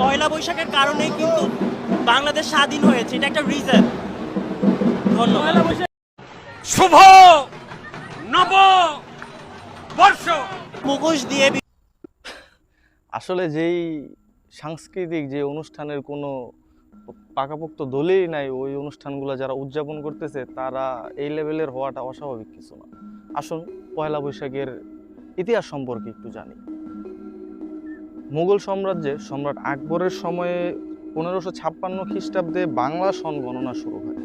পয়লা বৈশাখের কারণেই কিন্তু বাংলাদেশ স্বাধীন হয়েছে। এটা একটা রিজন ধন্যবাদ। শুভ নব বর্ষ। মুখোশ দিয়ে আসলে যেই সাংস্কৃতিক যে অনুষ্ঠানের কোনো পাকাপোক্ত দলেই নাই ওই অনুষ্ঠানগুলো যারা উদযাপন করতেছে তারা এই লেভেলের হওয়াটা অস্বাভাবিক কিছু না। আসুন পয়লা বৈশাখের ইতিহাস সম্পর্কে একটু জানি। মুঘল সাম্রাজ্যে সম্রাট আকবরের সময়ে পনেরোশো ছাপ্পান্ন খ্রিস্টাব্দে বাংলা সন গণনা শুরু হয়।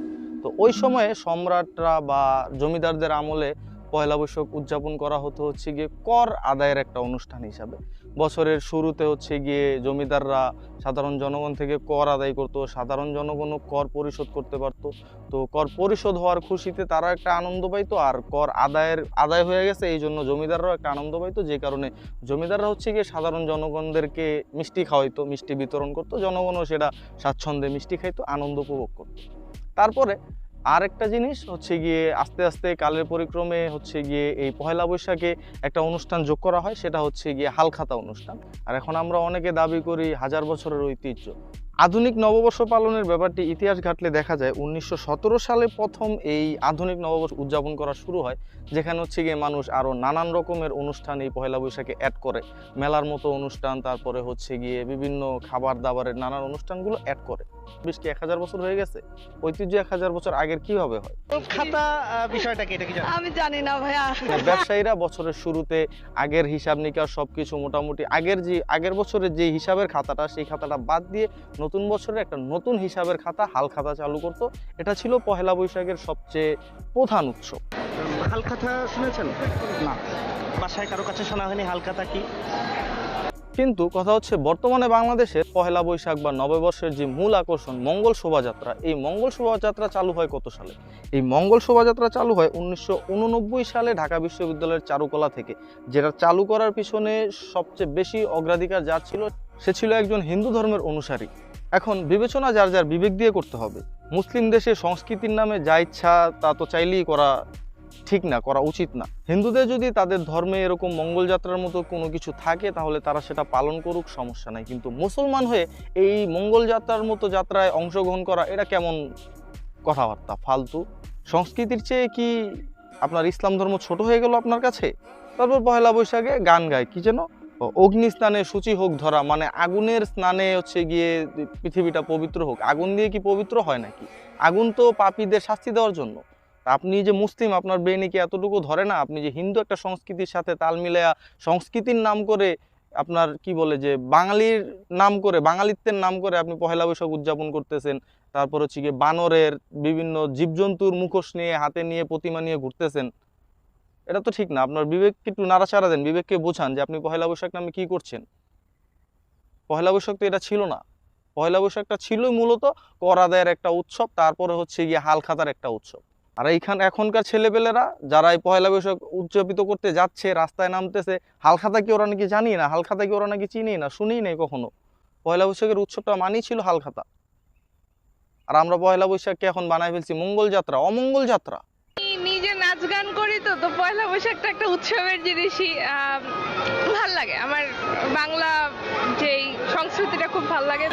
তো ওই সময়ে সম্রাটরা বা জমিদারদের আমলে পয়লা বৈশাখ উদযাপন করা হতো হচ্ছে গিয়ে কর আদায়ের একটা অনুষ্ঠান হিসাবে। বছরের শুরুতে হচ্ছে গিয়ে জমিদাররা সাধারণ জনগণ থেকে কর আদায় করতো, সাধারণ জনগণও কর পরিশোধ করতে পারতো। তো কর পরিশোধ হওয়ার খুশিতে তারা একটা আনন্দ পাইতো আর কর আদায়ের, আদায় হয়ে গেছে এই জন্য জমিদাররাও একটা আনন্দ পাইতো। যে কারণে জমিদাররা হচ্ছে গিয়ে সাধারণ জনগণদেরকে মিষ্টি খাওয়াইতো, মিষ্টি বিতরণ করতো। জনগণও সেটা স্বাচ্ছন্দ্যে মিষ্টি খাইতো, আনন্দ উপভোগ করতো। তারপরে আর একটা জিনিস হচ্ছে গিয়ে আস্তে আস্তে কালের পরিক্রমে হচ্ছে গিয়ে এই পয়লা বৈশাখে একটা অনুষ্ঠান যোগ করা হয়, সেটা হচ্ছে গিয়ে হালখাতা অনুষ্ঠান। আর এখন আমরা অনেকে দাবি করি হাজার বছরের ঐতিহ্য। আধুনিক নববর্ষ পালনের ব্যাপারটি ইতিহাস ঘাটলে দেখা যায় উনিশশো সতেরো সালে প্রথম এই আধুনিক নববর্ষ উদযাপন করা শুরু হয় যেখানে হচ্ছে গিয়ে মানুষ আরও নানান রকমের অনুষ্ঠান এই পয়লা বৈশাখে অ্যাড করে। মেলার মতো অনুষ্ঠান তারপরে হচ্ছে গিয়ে বিভিন্ন খাবার দাবারের নানান অনুষ্ঠানগুলো অ্যাড করে। বেশ কি এক হাজার বছর হয়ে গেছে? ঐতিহ্য এক হাজার বছর আগের কীভাবে হয়? খাতা বিষয়টা কি এটা কি জানেন আমি জানি না ভাইয়া। ব্যবসায়ীরা বছরের শুরুতে আগের হিসাব নিকাশ সবকিছু মোটামুটি আগের যে আগের বছরের যে হিসাবের খাতাটা সেই খাতাটা বাদ দিয়ে নতুন বছরের একটা নতুন হিসাবের খাতা হাল খাতা চালু করতো। এটা ছিল পহেলা বৈশাখের সবচেয়ে প্রধান উৎসব হালখাতা শুনেছেন? না। বাসায় কারও কাছে শোনা হয়নি হালখাতা কি? কিন্তু কথা হচ্ছে বর্তমানে বাংলাদেশে পহেলা বৈশাখ বা নববর্ষের যে মূল আকর্ষণ মঙ্গল শোভাযাত্রা এই মঙ্গল শোভাযাত্রা চালু হয় কত সালে? এই মঙ্গল শোভাযাত্রা চালু হয় উনিশশো উননব্বই সালে ঢাকা বিশ্ববিদ্যালয়ের চারুকলা থেকে যেটা চালু করার পিছনে সবচেয়ে বেশি অগ্রাধিকার যা ছিল সে ছিল একজন হিন্দু ধর্মের অনুসারী। এখন বিবেচনা যার যার বিবেক দিয়ে করতে হবে। মুসলিম দেশে সংস্কৃতির নামে যা ইচ্ছা তা তো চাইলেই করা ঠিক না, করা উচিত না। হিন্দুদের যদি তাদের ধর্মে এরকম মঙ্গল যাত্রার মতো কোনো কিছু থাকে, তাহলে তারা সেটা পালন করুক, সমস্যা নাই। কিন্তু মুসলমান হয়ে এই মঙ্গল যাত্রার মতো যাত্রায় অংশগ্রহণ করা, এটা কেমন কথাবার্তা, ফালতু? সংস্কৃতির চেয়ে কি আপনার ইসলাম ধর্ম ছোট হয়ে গেল আপনার কাছে? তারপর পয়লা বৈশাখে গান গায়, কি যেন? অগ্নি স্নানে সূচি হোক ধরা মানে আগুনের স্নানে হচ্ছে গিয়ে পৃথিবীটা পবিত্র হোক, আগুন দিয়ে কি পবিত্র হয় নাকি? আগুন তো পাপীদের শাস্তি দেওয়ার জন্য। আপনি যে মুসলিম, আপনার ব্রেনে কি এতটুকু ধরে না? আপনি যে হিন্দু একটা সংস্কৃতির সাথে তাল মিলায়া সংস্কৃতির নাম করে আপনার কি বলে যে বাঙালির নাম করে, বাঙালিত্বের নাম করে আপনি পহেলা বৈশাখ উদযাপন করতেছেন, তারপর হচ্ছে গিয়ে বানরের বিভিন্ন জীবজন্তুর মুখোশ নিয়ে, হাতে নিয়ে, প্রতিমা নিয়ে ঘুরতেছেন এটা তো ঠিক না। আপনার বিবেককে একটু নাড়াচাড়া দেন, বিবেককে বোঝান যে আপনি পহেলা বৈশাখ নামে কি করছেন। পহেলা বৈশাখ তো এটা ছিল না। পহেলা বৈশাখটা ছিলই মূলত কর আদায়ের একটা উৎসব, তারপরে হচ্ছে গিয়ে হাল খাতার একটা উৎসব। আর এইখান এখনকার ছেলেপেলেরা যারা এই পয়লা বৈশাখ উদযাপিত করতে যাচ্ছে, রাস্তায় নামতেছে হালখাতা কি ওরা নাকি জানি না হালখাতা কি ওরা নাকি চিনি না শুনি নাই কখনো। পয়লা বৈশাখের উৎসবটা মানেই ছিল হালখাতা আর আমরা পয়লা বৈশাখকে এখন বানাই ফেলছি মঙ্গল যাত্রা, অমঙ্গল যাত্রা। নিজে নাচ গান করি তো পয়লা বৈশাখটা একটা উৎসবের জিনিসই ভালো লাগে। আমার বাংলা যেই সংস্কৃতিটা খুব ভালো লাগে।